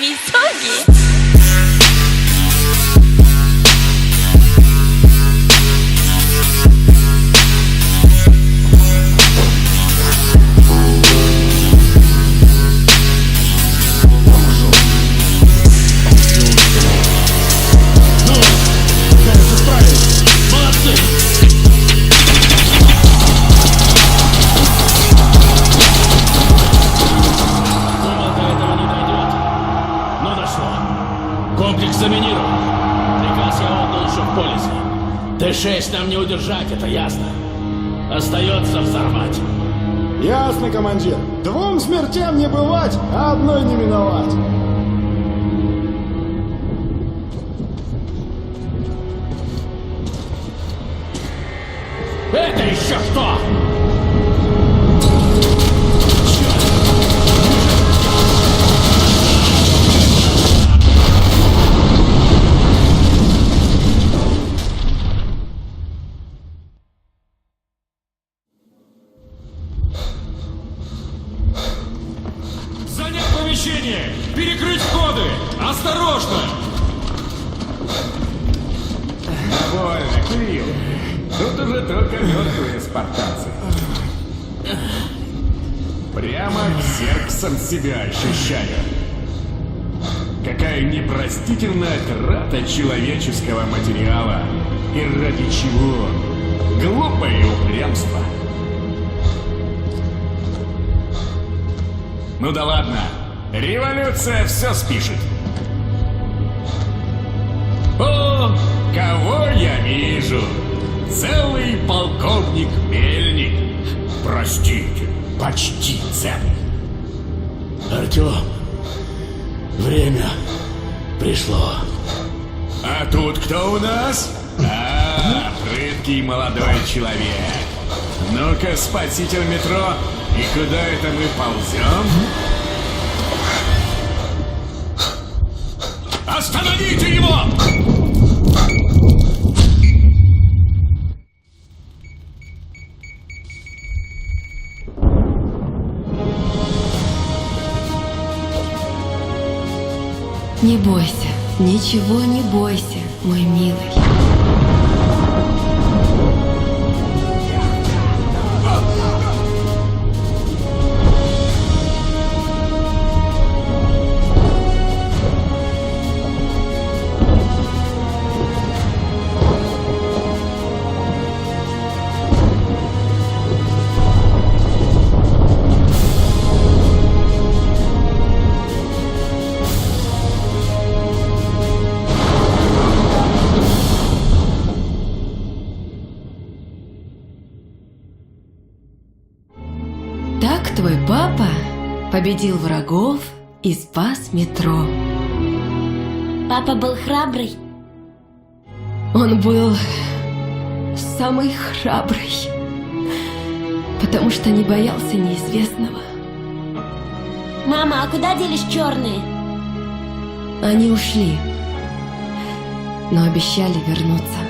Misogi? Дошло. Комплекс заминирован. Приказ я отдал еще в полисе. Т-6 нам не удержать, это ясно. Остается взорвать. Ясно, командир. Двум смертям не бывать, а одной не миновать. Помещение! Перекрыть входы! Осторожно! Больно, Кирилл. Тут уже только мертвые спартанцы. Прямо сердцем себя ощущаю. Какая непростительная трата человеческого материала. И ради чего? Глупое упрямство. Ну да ладно. Революция все спишет. О, кого я вижу? Целый полковник Мельник. Простите, почти целый. Артем, время пришло. А тут кто у нас? А, прыткий молодой человек. Ну-ка, спаситель метро, и куда это мы ползем? Не бойся, ничего не бойся, мой милый. Так твой папа победил врагов и спас метро. Папа был храбрый. Он был самый храбрый, потому что не боялся неизвестного. Мама, а куда делись черные? Они ушли, но обещали вернуться.